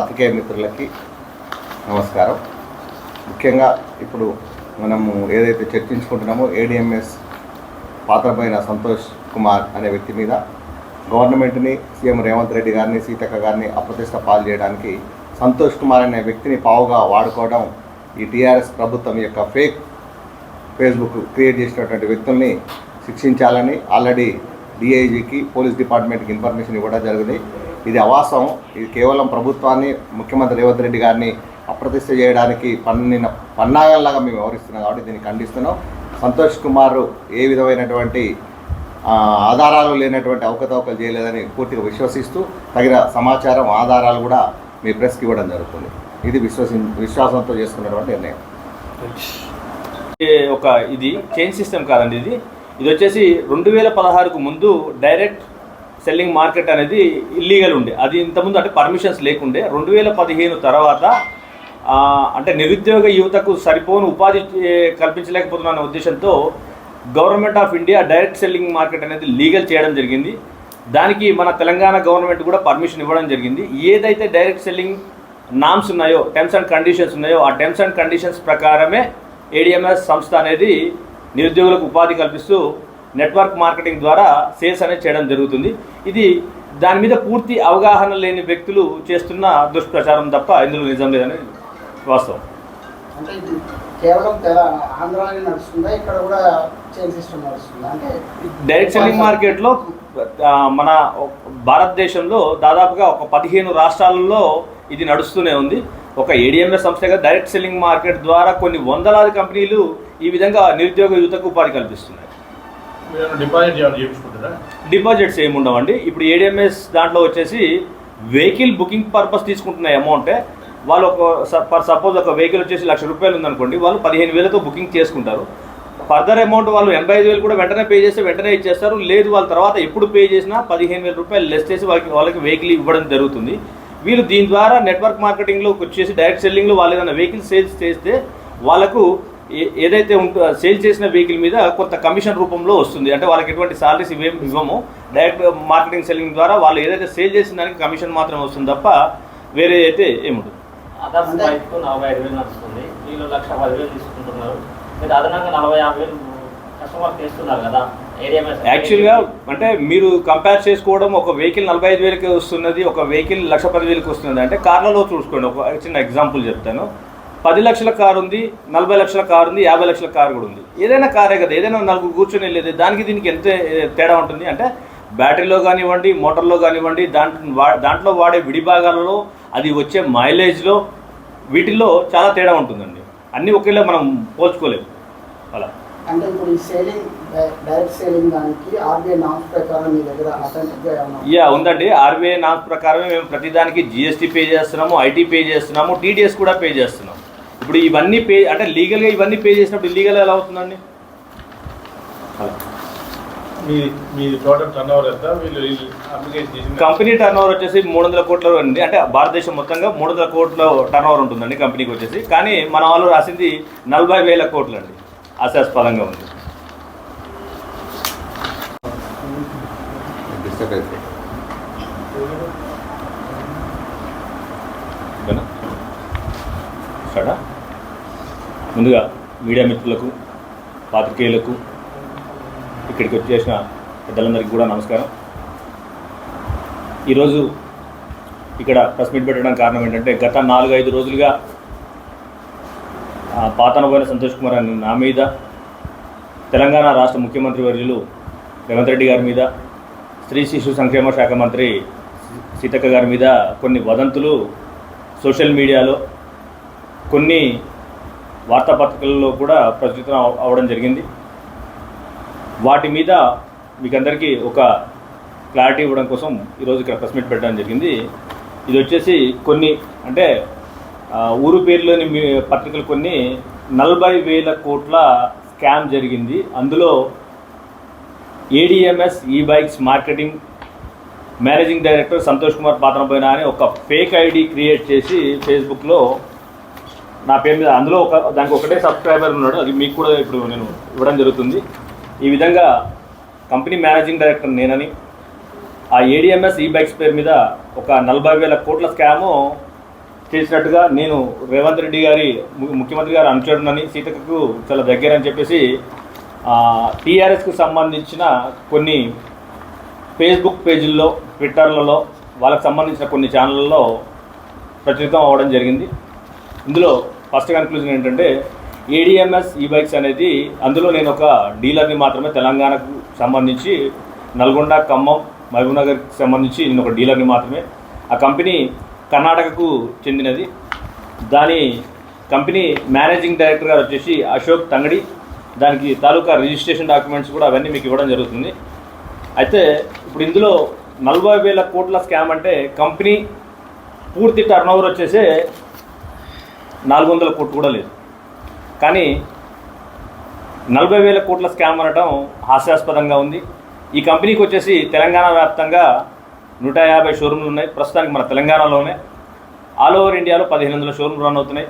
పాత్రికేయ మిత్రులకి నమస్కారం. ముఖ్యంగా ఇప్పుడు మనము ఏదైతే చర్చించుకుంటున్నామో ఏడిఎంఎస్ పాత్రపైన సంతోష్ కుమార్ అనే వ్యక్తి మీద గవర్నమెంట్ని సీఎం రేవంత్ రెడ్డి గారిని సీతక్క గారిని అప్రతిష్ట పాలు చేయడానికి సంతోష్ కుమార్ అనే వ్యక్తిని పావుగా వాడుకోవడం ఈ టీఆర్ఎస్ ప్రభుత్వం యొక్క ఫేక్ ఫేస్బుక్ క్రియేట్ చేసినటువంటి వ్యక్తుల్ని శిక్షించాలని ఆల్రెడీ డిఐజీకి పోలీస్ డిపార్ట్మెంట్కి ఇన్ఫర్మేషన్ ఇవ్వడం జరిగింది. ఇది అవాసం ఇది కేవలం ప్రభుత్వాన్ని ముఖ్యమంత్రి రేవంత్ రెడ్డి గారిని అప్రతిష్ట చేయడానికి పన్నిన పన్నాగంలాగా మేము వ్యవహరిస్తున్నాం కాబట్టి దీన్ని ఖండిస్తున్నాం. సంతోష్ కుమార్ ఏ విధమైనటువంటి ఆధారాలు లేనటువంటి అవకతవకలు చేయలేదని పూర్తిగా విశ్వసిస్తూ తగిన సమాచారం ఆధారాలు కూడా మీ ప్రెస్కి ఇవ్వడం జరుగుతుంది. ఇది విశ్వసి విశ్వాసంతో చేసుకున్నటువంటి నిర్ణయం. ఒక ఇది చైన్ సిస్టమ్ కాదండి ఇది. ఇది వచ్చేసి రెండు వేల పదహారుకు ముందు డైరెక్ట్ సెల్లింగ్ మార్కెట్ అనేది ఇల్లీగల్ ఉండే. అది ఇంతకుముందు అంటే పర్మిషన్స్ లేకుండే. రెండు వేల పదిహేను తర్వాత అంటే నిరుద్యోగ యువతకు సరిపోను ఉపాధి ఏ, కల్పించలేకపోతున్న ఉద్దేశంతో government of India direct selling market అనేది లీగల్ చేయడం జరిగింది. దానికి మన తెలంగాణ గవర్నమెంట్ కూడా పర్మిషన్ ఇవ్వడం జరిగింది. ఏదైతే డైరెక్ట్ సెల్లింగ్ నామ్స్ ఉన్నాయో టర్మ్స్ అండ్ కండిషన్స్ ఉన్నాయో ఆ టర్మ్స్ అండ్ కండిషన్స్ ప్రకారమే ఏడిఎంఎస్ సంస్థ అనేది నిరుద్యోగులకు ఉపాధి కల్పిస్తూ నెట్వర్క్ మార్కెటింగ్ ద్వారా సేల్స్ అనేది చేయడం జరుగుతుంది. ఇది దాని మీద పూర్తి అవగాహన లేని వ్యక్తులు చేస్తున్న దుష్ప్రచారం తప్ప ఇందులో నిజం లేదని వాస్తవం. అంటే కేవలం నడుస్తుందా? ఇక్కడ కూడా చైన్ సిస్టమ్ నడుస్తుందా? అంటే డైరెక్ట్ సెల్లింగ్ మార్కెట్లో మన భారతదేశంలో దాదాపుగా ఒక పదిహేను రాష్ట్రాలలో ఇది నడుస్తూనే ఉంది. ఒక ఏడిఎంఎస్ సంస్థగా డైరెక్ట్ సెల్లింగ్ మార్కెట్ ద్వారా కొన్ని వందలాది కంపెనీలు ఈ విధంగా నిరుద్యోగ యువతకు ఉపాధి కల్పిస్తున్నాయి. డిపాజిట్ చేయించుకుంటారా? డిపాజిట్స్ ఏమి ఉండవండి. ఇప్పుడు ఏడిఎంఎస్ దాంట్లో వచ్చేసి వెహికల్ బుకింగ్ పర్పస్ తీసుకుంటున్న అమౌంటే వాళ్ళు ఒక ఫర్ సపోజ్ ఒక వెహికల్ వచ్చేసి లక్ష రూపాయలు ఉందనుకోండి వాళ్ళు పదిహేను వేలతో బుకింగ్ చేసుకుంటారు. ఫర్దర్ అమౌంట్ వాళ్ళు ఎనభై ఐదు వేలు కూడా వెంటనే పే చేస్తే వెంటనే ఇచ్చేస్తారు. లేదు వాళ్ళ తర్వాత ఎప్పుడు పే చేసినా పదిహేను వేల రూపాయలు లెస్ చేసి వాళ్ళకి వాళ్ళకి వెహికల్ ఇవ్వడం జరుగుతుంది. వీళ్ళు దీని ద్వారా నెట్వర్క్ మార్కెటింగ్లోకి వచ్చేసి డైరెక్ట్ సెల్లింగ్లో వాళ్ళు ఏదైనా వెహికల్ సేల్స్ చేస్తే వాళ్ళకు ఏదైతే ఉంటో సేల్ చేసిన వెహికల్ మీద కొంత కమిషన్ రూపంలో వస్తుంది. అంటే వాళ్ళకి ఎటువంటి సాలరీస్ ఇవేం ఇవ్వము. డైరెక్ట్ మార్కెటింగ్ సెల్లింగ్ ద్వారా వాళ్ళు ఏదైతే సేల్ చేసిన దానికి కమిషన్ మాత్రమే వస్తుంది తప్ప వేరే అయితే ఏముంటుంది నలభై ఐదు వేలు నడుస్తుంది. వీళ్ళు లక్ష పదివేలు తీసుకుంటున్నారు. మీరు అదనంగా నలభై యాభై వేలు కస్టమర్కి ఇస్తున్నారు కదా. ఏరియా యాక్చువల్గా అంటే మీరు కంపేర్ చేసుకోవడం ఒక వెహికల్ నలభై ఐదు వేలకి వస్తున్నది ఒక వెహికల్ లక్ష పది వేలకి వస్తున్నది. అంటే కార్లలో చూసుకోండి. ఒక చిన్న ఎగ్జాంపుల్ చెప్తాను. పది లక్షల కారు ఉంది నలభై లక్షల కారు ఉంది యాభై లక్షల కారు కూడా ఉంది. ఏదైనా కారే కదా ఏదైనా నలుగురు కూర్చొని వెళ్ళేది దానికి దీనికి ఎంత తేడా ఉంటుంది అంటే బ్యాటరీలో కానివ్వండి మోటార్లో కానివ్వండి దాంట్లో దాంట్లో వాడే విడిభాగాలలో అది వచ్చే మైలేజ్లో వీటిల్లో చాలా తేడా ఉంటుందండి. అన్నీ ఒకేలా మనం పోల్చుకోలేము. అలా. అంటే ఇప్పుడు ఈ సేలింగ్ డైరెక్ట్ సేలింగ్ దానికి ఆర్బీఐ నామ్స్ ప్రకారం మీ దగ్గర అథెంటిక్గా ఏమన్నా యా ఉందండి. ఆర్బీఐ నామ్స్ ప్రకారమే మేము ప్రతిదానికి జిఎస్టీ పే చేస్తున్నాము ఐటీ పే చేస్తున్నాము టీడీఎస్ కూడా పే చేస్తున్నాం ఇప్పుడు ఇవన్నీ పే అంటే లీగల్గా ఇవన్నీ పే చేసినప్పుడు ఇల్లీగల్ ఎలా అవుతుందండి. మీ మీ టోటల్ టర్న్ ఓవర్ ఎంత? వీళ్ళు అప్లికేషన్ చేసిన కంపెనీ టర్న్ ఓవర్ వచ్చేసి మూడు వందల కోట్ల అండి. అంటే భారతదేశం మొత్తంగా మూడు వందల కోట్ల టర్న్ ఓవర్ ఉంటుందండి కంపెనీకి వచ్చేసి. కానీ మన వాళ్ళు రాసింది నలభై వేల కోట్లు అండి ఆశాస్పదంగా ఉంది. ముందుగా మీడియా మిత్రులకు పాత్రికేయులకు ఇక్కడికి వచ్చేసిన పెద్దలందరికీ కూడా నమస్కారం. ఈరోజు ఇక్కడ ప్రెస్ మీట్ పెట్టడం కారణం ఏంటంటే గత నాలుగు ఐదు రోజులుగా ఆ, పాతనబోయిన సంతోష్ కుమార్ అని నా మీద తెలంగాణ రాష్ట్ర ముఖ్యమంత్రి వర్యులు రేవంత్ రెడ్డి గారి మీద స్త్రీ శిశు సంక్షేమ శాఖ మంత్రి సీతక్క గారి మీద కొన్ని వదంతులు సోషల్ మీడియాలో కొన్ని వార్తాపత్రికల్లో కూడా ప్రచురితం అవడం జరిగింది. వాటి మీద మీకందరికీ ఒక క్లారిటీ ఇవ్వడం కోసం ఈరోజు ఇక్కడ ప్రెస్ మీట్ పెట్టడం జరిగింది. ఇది వచ్చేసి కొన్ని అంటే ఊరు పేరులోని మీ పత్రికలు కొన్ని నలభై వేల కోట్ల స్కామ్ జరిగింది. అందులో ఏడిఎంఎస్ ఈ bikes marketing managing director Santosh Kumar పాత్ర పోయినా అని ఒక ఫేక్ ఐడి క్రియేట్ చేసి ఫేస్బుక్లో నా పేరు మీద అందులో ఒక దానికి ఒకటే సబ్స్క్రైబర్ ఉన్నాడు. అది మీకు కూడా ఇప్పుడు నేను ఇవ్వడం జరుగుతుంది. ఈ విధంగా కంపెనీ మేనేజింగ్ డైరెక్టర్ నేనని ఆ ఏడిఎంఎస్ ఈ బైక్స్ పేరు మీద ఒక నలభై వేల కోట్ల స్కాము చేసినట్టుగా నేను రేవంత్ రెడ్డి గారి ముఖ్యమంత్రి గారు అనుచరునని సీతకు చాలా దగ్గర అని చెప్పేసి టీఆర్ఎస్కు సంబంధించిన కొన్ని ఫేస్బుక్ పేజీల్లో ట్విట్టర్లలో వాళ్ళకి సంబంధించిన కొన్ని ఛానళ్ళలో ప్రచురితం అవ్వడం జరిగింది. ఇందులో ఫస్ట్ కన్క్లూజన్ ఏంటంటే ఏడిఎంఎస్ ఈ బైక్స్ అనేది అందులో నేను ఒక డీలర్ని మాత్రమే తెలంగాణకు సంబంధించి నల్గొండ ఖమ్మం మహబూబ్నగర్కి సంబంధించి నేను ఒక డీలర్ని మాత్రమే. ఆ కంపెనీ కర్ణాటకకు చెందినది. దాని కంపెనీ మేనేజింగ్ డైరెక్టర్ గారు వచ్చేసి అశోక్ తంగడి. దానికి తాలూకా రిజిస్ట్రేషన్ డాక్యుమెంట్స్ కూడా అవన్నీ మీకు ఇవ్వడం జరుగుతుంది. అయితే ఇప్పుడు ఇందులో నలభై వేల కోట్ల స్కామ్ అంటే కంపెనీ పూర్తి టర్న్ ఓవర్ వచ్చేసే నాలుగు వందల కోట్లు కూడా లేదు. కానీ నలభై వేల కోట్ల స్కామ్ అనడం హాస్యాస్పదంగా ఉంది. ఈ కంపెనీకి వచ్చేసి తెలంగాణ వ్యాప్తంగా నూట యాభై షోరూమ్లు ఉన్నాయి. ప్రస్తుతానికి మన తెలంగాణలోనే. ఆల్ ఓవర్ ఇండియాలో పదిహేను వందల షోరూమ్లు రన్ అవుతున్నాయి.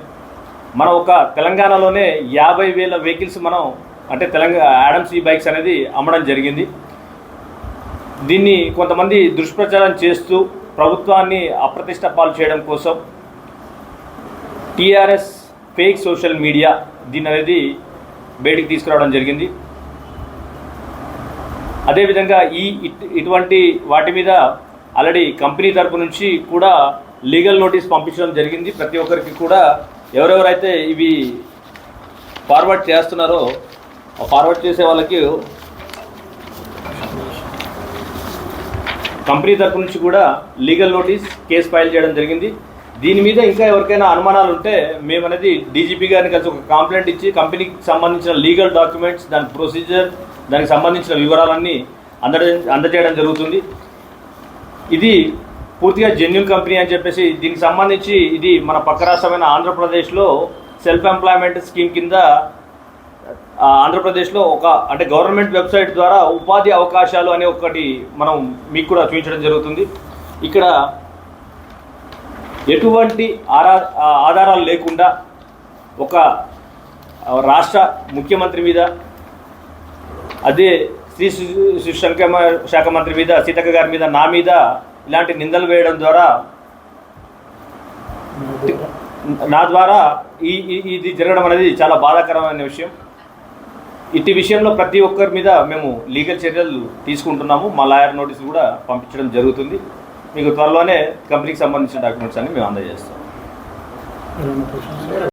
మనం ఒక తెలంగాణలోనే యాభై వేల వెహికల్స్ మనం అంటే తెలంగాణ యాడమ్స్ ఈ బైక్స్ అనేది అమ్మడం జరిగింది. దీన్ని కొంతమంది దుష్ప్రచారం చేస్తూ ప్రభుత్వాన్ని అప్రతిష్ట పాలు చేయడం కోసం టీఆర్ఎస్ ఫేక్ సోషల్ మీడియా దీని అనేది బయటికి తీసుకురావడం జరిగింది. అదేవిధంగా ఈ ఇట్- ఇటువంటి వాటి మీద ఆల్రెడీ కంపెనీ తరపు నుంచి కూడా లీగల్ నోటీస్ పంపించడం జరిగింది. ప్రతి ఒక్కరికి కూడా ఎవరెవరైతే ఇవి ఫార్వర్డ్ చేస్తున్నారో ఫార్వర్డ్ చేసే వాళ్ళకి కంపెనీ తరపు నుంచి కూడా లీగల్ నోటీస్ కేసు ఫైల్ చేయడం జరిగింది. దీని మీద ఇంకా ఎవరికైనా అనుమానాలు ఉంటే మేము అనేది డీజీపీ గారిని కలిసి ఒక కంప్లైంట్ ఇచ్చి కంపెనీకి సంబంధించిన లీగల్ డాక్యుమెంట్స్ దాని ప్రొసీజర్ దానికి సంబంధించిన వివరాలన్నీ అంద అందజేయడం జరుగుతుంది. ఇది పూర్తిగా జెన్యున్ కంపెనీ అని చెప్పేసి దీనికి సంబంధించి ఇది మన పక్క రాష్ట్రమైన ఆంధ్రప్రదేశ్లో సెల్ఫ్ ఎంప్లాయ్మెంట్ స్కీమ్ కింద ఆంధ్రప్రదేశ్లో ఒక అంటే గవర్నమెంట్ వెబ్సైట్ ద్వారా ఉపాధి అవకాశాలు అనే ఒకటి మనం మీకు కూడా చూపించడం జరుగుతుంది. ఇక్కడ ఎటువంటి ఆరా ఆధారాలు లేకుండా ఒక రాష్ట్ర ముఖ్యమంత్రి మీద అదే శ్రీ శిశు- శాఖ మంత్రి మీద సీతక్క గారి మీద నా మీద ఇలాంటి నిందలు వేయడం ద్వారా నా ద్వారా ఈ ఈ- ఇది జరగడం అనేది చాలా బాధాకరమైన విషయం. ఇట్టి విషయంలో ప్రతి ఒక్కరి మీద మేము లీగల్ చర్యలు తీసుకుంటున్నాము. మా లాయర్ నోటీస్ కూడా పంపించడం జరుగుతుంది. మీకు త్వరలోనే కంపెనీకి సంబంధించిన డాక్యుమెంట్స్ అన్ని మేము అందజేస్తాం.